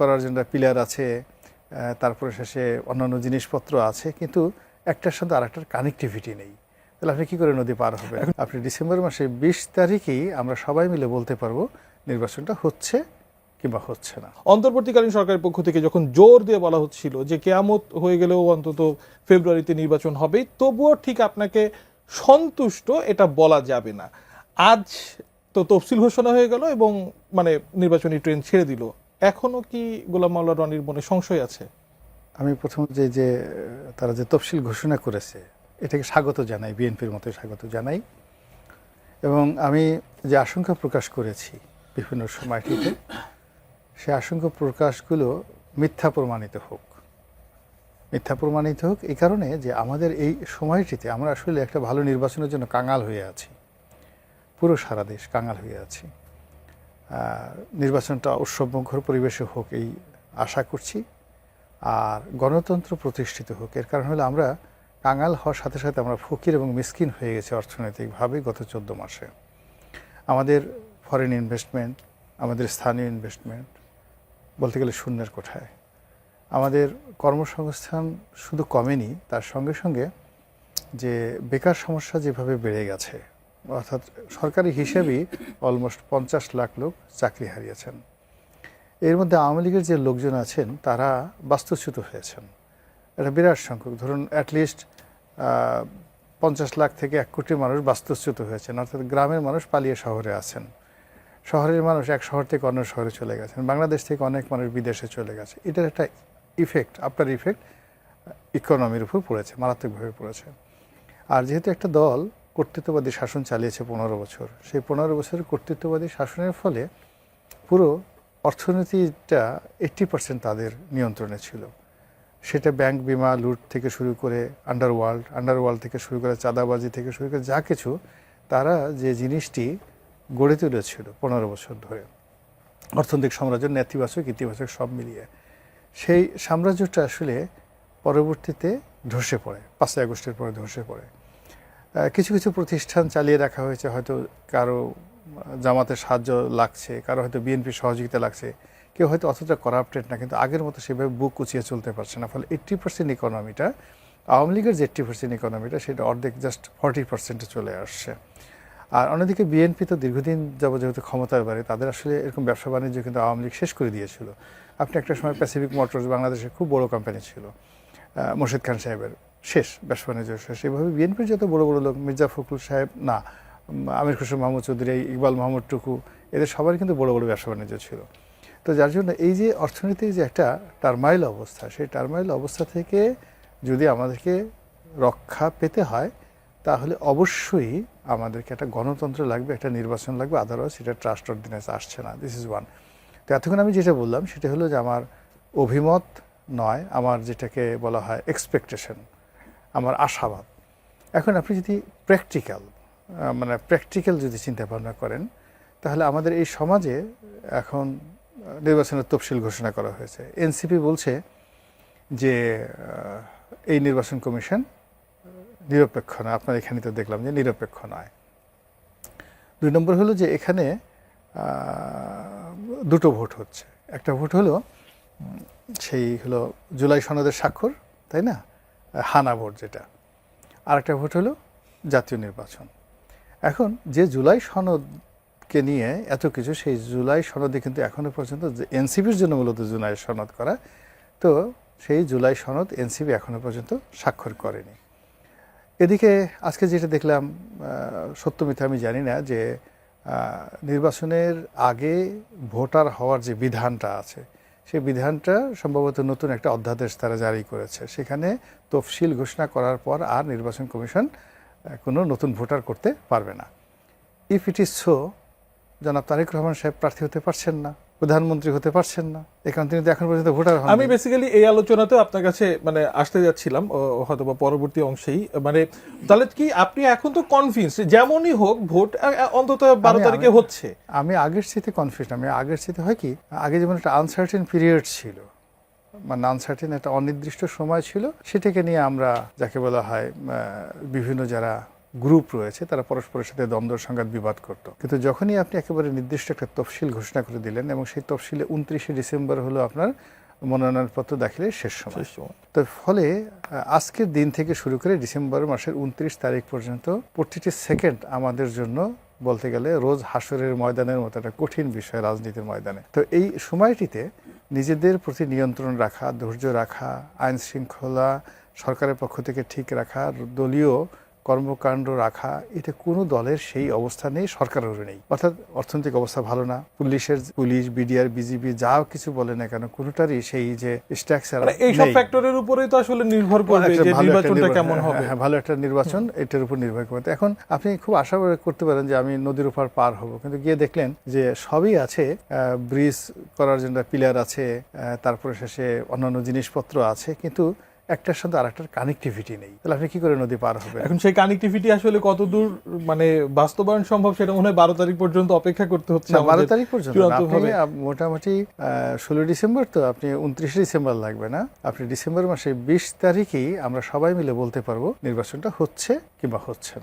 করার জন্য পিলার আছে তারপরে শেষে অন্যান্য জিনিসপত্র আছে কিন্তু একটার সাথে আরেকটার কানেক্টিভিটি নেই। তাহলে আপনি কী করে নদী পার হবে আপনি ডিসেম্বর মাসে বিশ তারিখেই আমরা সবাই মিলে বলতে পারব নির্বাচনটা হচ্ছে কিংবা হচ্ছে না। অন্তর্বর্তীকালীন সরকারের পক্ষ থেকে যখন জোর দিয়ে বলা হচ্ছিল যে কেয়ামত হয়ে গেলেও অন্তত ফেব্রুয়ারিতে নির্বাচন হবে তবুও ঠিক আপনাকে সন্তুষ্ট এটা বলা যাবে না। আজ তো তফসিল ঘোষণা হয়ে গেল এবং মানে নির্বাচনী ট্রেন ছেড়ে দিল। এখনও কি গোলাম মাওলা রনির মনে সংশয় আছে? আমি প্রথম যে যে, তারা যে তফসিল ঘোষণা করেছে, এটাকে স্বাগত জানাই, বিএনপির মতো স্বাগত জানাই। এবং আমি যে আশঙ্কা প্রকাশ করেছি বিভিন্ন সময়টিতে, সে আশঙ্কা প্রকাশগুলো মিথ্যা প্রমাণিত হোক। মিথ্যা প্রমাণিত হোক এই কারণে যে আমাদের এই সময়টিতে আমরা আসলে একটা ভালো নির্বাচনের জন্য কাঙাল হয়ে আছি। পুরো সারা দেশ কাঙাল হয়ে আছি। নির্বাচনটা উৎসবমুখর পরিবেশে হোক এই আশা করছি, আর গণতন্ত্র প্রতিষ্ঠিত হোক। এর কারণ হলো আমরা কাঙাল হওয়ার সাথে সাথে আমরা ফকির এবং মিসকিন হয়ে গেছি অর্থনৈতিকভাবে গত চোদ্দ মাসে। আমাদের ফরেন ইনভেস্টমেন্ট আমাদের স্থানীয় ইনভেস্টমেন্ট বলতে গেলে শূন্যের কোঠায়। আমাদের কর্মসংস্থান শুধু কমেনি, তার সঙ্গে সঙ্গে যে বেকার সমস্যা যেভাবে বেড়ে গেছে অর্থাৎ সরকারি হিসেবেই অলমোস্ট পঞ্চাশ লাখ লোক চাকরি হারিয়েছেন। এর মধ্যে আওয়ামী লীগের যে লোকজন আছেন, তারা বাস্তুচ্যুত হয়েছেন। এটা বিরাট সংখ্যক। ধরুন অ্যাটলিস্ট পঞ্চাশ লাখ থেকে এক কোটি মানুষ বাস্তুচ্যুত হয়েছেন। অর্থাৎ গ্রামের মানুষ পালিয়ে শহরে আছেন। শহরের মানুষ এক শহর থেকে অন্য শহরে চলে গেছেন। বাংলাদেশ থেকে অনেক মানুষ বিদেশে চলে গেছে। এটার একটা ইফেক্ট আপনার ইফেক্ট ইকোনমির উপর পড়েছে, মারাত্মকভাবে পড়েছে। আর যেহেতু একটা দল কর্তৃত্ববাদী শাসন চালিয়েছে পনেরো বছর। সেই পনেরো বছরের কর্তৃত্ববাদী শাসনের ফলে পুরো অর্থনীতিটা এইট্টি পার্সেন্ট তাদের নিয়ন্ত্রণে ছিল। সেটা ব্যাংক বিমা, লুট থেকে শুরু করে আন্ডারওয়ার্ল্ড আন্ডারওয়ার্ল্ড থেকে শুরু করে চাঁদাবাজি থেকে শুরু করে যা কিছু, তারা যে জিনিসটি গড়ে তুলেছিল পনেরো বছর ধরে, অর্থনৈতিক সাম্রাজ্য, নেতিবাচক, ইতিবাচক সব মিলিয়ে। সেই সাম্রাজ্যটা আসলে পরবর্তীতে ধসে পড়ে, পাঁচই আগস্টের পরে ধসে পড়ে। কিছু কিছু প্রতিষ্ঠান চালিয়ে রাখা হয়েছে হয়তো কারও আহ, জামাতের সাহায্য লাগছে কারও হয়তো বিএনপি সহযোগিতা লাগছে কেউ হয়তো অতটা করাপ্টেড না কিন্তু আগের মতো সেভাবে বুক কুচিয়ে চলতে পারছে না ফলে এইট্টি পার্সেন্ট ইকোনমিটা আওয়ামী লীগের যে এইট্টি পার্সেন্ট ইকোনমিটা সেটা অর্ধেক জাস্ট ফর্টি পার্সেন্টে চলে আসছে। আর অন্যদিকে বিএনপি তো দীর্ঘদিন যাব যেহেতু ক্ষমতায় বাড়ে তাদের আসলে এরকম ব্যবসা বাণিজ্য কিন্তু আওয়ামী লীগ শেষ করে দিয়েছিল। আপনি একটা সময় প্যাসিফিক মোটরস বাংলাদেশের খুব বড় কোম্পানি ছিল মোর্শেদ খান সাহেবের। শেষ ব্যবসা বাণিজ্য শেষ। এইভাবে বিএনপির যত বড় বড় লোক, মির্জা ফখরুল সাহেব, না আমির খুসরো মাহমুদ চৌধুরী, ইকবাল মাহমুদ টুকু, এদের সবার কিন্তু বড় বড় ব্যবসা বাণিজ্য ছিল। তো যার জন্য এই যে অর্থনীতির যে একটা টার্মাইল অবস্থা, সেই টার্মাইল অবস্থা থেকে যদি আমাদেরকে রক্ষা পেতে হয়, তাহলে অবশ্যই আমাদেরকে একটা গণতন্ত্র লাগবে, একটা নির্বাচন লাগবে আদারওয়াইজ সেটা ট্রাস্ট অর্ডিনেন্স আসছে না। দিস ইজ ওয়ান তো এতক্ষণ আমি যেটা বললাম, সেটা হলো যে আমার অভিমত নয়, আমার যেটাকে বলা হয় এক্সপেকটেশন আমার আশাবাদ। এখন আপনি যদি প্র্যাকটিক্যাল মানে প্র্যাকটিক্যাল যদি চিন্তা ভাবনা করেন, তাহলে আমাদের এই সমাজে এখন নির্বাচনের তফসিল ঘোষণা করা হয়েছে। এনসিপি বলছে যে এই নির্বাচন কমিশন নিরপেক্ষ নয়। আপনার এখানে তো দেখলাম যে নিরপেক্ষ নয়। দুই নম্বর হলো যে এখানে দুটো ভোট হচ্ছে। একটা ভোট হলো সেই হলো জুলাই সনদের স্বাক্ষর, তাই না? হানা ভোট যেটা। আরেকটা ভোট হলো জাতীয় নির্বাচন। এখন যে জুলাই সনদকে নিয়ে এত কিছু, সেই জুলাই সনদে কিন্তু এখনও পর্যন্ত এনসিপির জন্য মূলত জুলাই সনদ করা, তো সেই জুলাই সনদ এনসিপি এখনও পর্যন্ত স্বাক্ষর করেনি। এদিকে আজকে যেটা দেখলাম সত্য মিথ্যা আমি জানি না, যে নির্বাচনের আগে ভোটার হওয়ার যে বিধানটা আছে সেই বিধানটা সম্ভবত নতুন একটা অধ্যাদেশ তারা জারি করেছে। সেখানে তফসিল ঘোষণা করার পর আর নির্বাচন কমিশন কোনো নতুন ভোটার করতে পারবে না। ইফ ইট ইজ সো জনাব তারেক রহমান সাহেব প্রার্থী হতে পারছেন না। প্রধানমন্ত্রী হতে পারছেন না। এখান তিনি এখন পর্যন্ত ভোটার হন আমি বেসিক্যালি এই আলোচনাতে আপনার কাছে মানে আসতে যাচ্ছিলাম হয়তো বা পরবর্তী অংশেই। মানে তাহলে কি আপনি এখন তো কনফিডেন্স যেমনই হোক ভোট অন্তত বারো তারিখে হচ্ছে। আমি আগের সাথে কনফিউজ আমি আগের সাথে হয় কি আগে যেমন একটা আনসার্টেন পিরিয়ড ছিল মানে আনসার্টেন একটা অনির্দিষ্ট সময় ছিল সেটাকে নিয়ে আমরা যাকে বলা হয় বিভিন্ন যারা গ্রুপ রয়েছে তারা পরস্পরের সাথে দ্বন্দ্ব সংঘাত বিবাদ করত। কিন্তু যখনই আপনি একেবারে নির্দিষ্ট একটা তফসিল ঘোষণা করে দিলেন এবং সেই তফসিলে উনত্রিশে ডিসেম্বর হলো আপনার মনোনয়নপত্র দাখিলের শেষ সময়। তো ফলে আজকের দিন থেকে শুরু করে ডিসেম্বর মাসের উনত্রিশ তারিখ পর্যন্ত প্রতিটি সেকেন্ড আমাদের জন্য বলতে গেলে রোজ হাসরের ময়দানের মতো একটা কঠিন বিষয় রাজনীতির ময়দানে। তো এই সময়টিতে নিজেদের প্রতি নিয়ন্ত্রণ রাখা ধৈর্য রাখা আইন শৃঙ্খলা সরকারের পক্ষ থেকে ঠিক রাখা দলীয় কর্মকাণ্ড রাখা এটা কোনো দলের সেই অবস্থা নেই সরকারেরও নেই। অর্থাৎ অর্থনৈতিক অবস্থা ভালো না। পুলিশের পুলিশ বিডিআর বিজিবি যা কিছু বলে না কেন কোনোটারই সেই যে স্ট্রাকচার মানে এইসব ফ্যাক্টরের উপরেই তো আসলে নির্ভর করবে যে নির্বাচনটা কেমন হ্যাঁ, হবে। হ্যাঁ, ভালো একটা নির্বাচন এটার উপর নির্ভর করবে। এখন আপনি খুব আশা করতে পারেন যে আমি নদীর উপর পার হব। কিন্তু গিয়ে দেখলেন যে সবই আছে ব্রিজ করার জন্য পিলার আছে তারপরে শেষে অন্যান্য জিনিসপত্র আছে কিন্তু একটার সাথে আরেকটার কানেক্টিভিটি নেই। তাহলে আপনি কি করে নদী পার হবে এখন সেই কানেক্টিভিটি আসলে কতদূর মানে বাস্তবায়ন সম্ভব সেটা মনে হয় বারো তারিখ পর্যন্ত অপেক্ষা করতে হচ্ছে বারো তারিখ পর্যন্ত মোটামুটি ষোলো ডিসেম্বর তো আপনি উনত্রিশে ডিসেম্বর লাগবে না। আপনি ডিসেম্বর মাসে বিশ তারিখেই আমরা সবাই মিলে বলতে পারব নির্বাচনটা হচ্ছে কিংবা হচ্ছে না।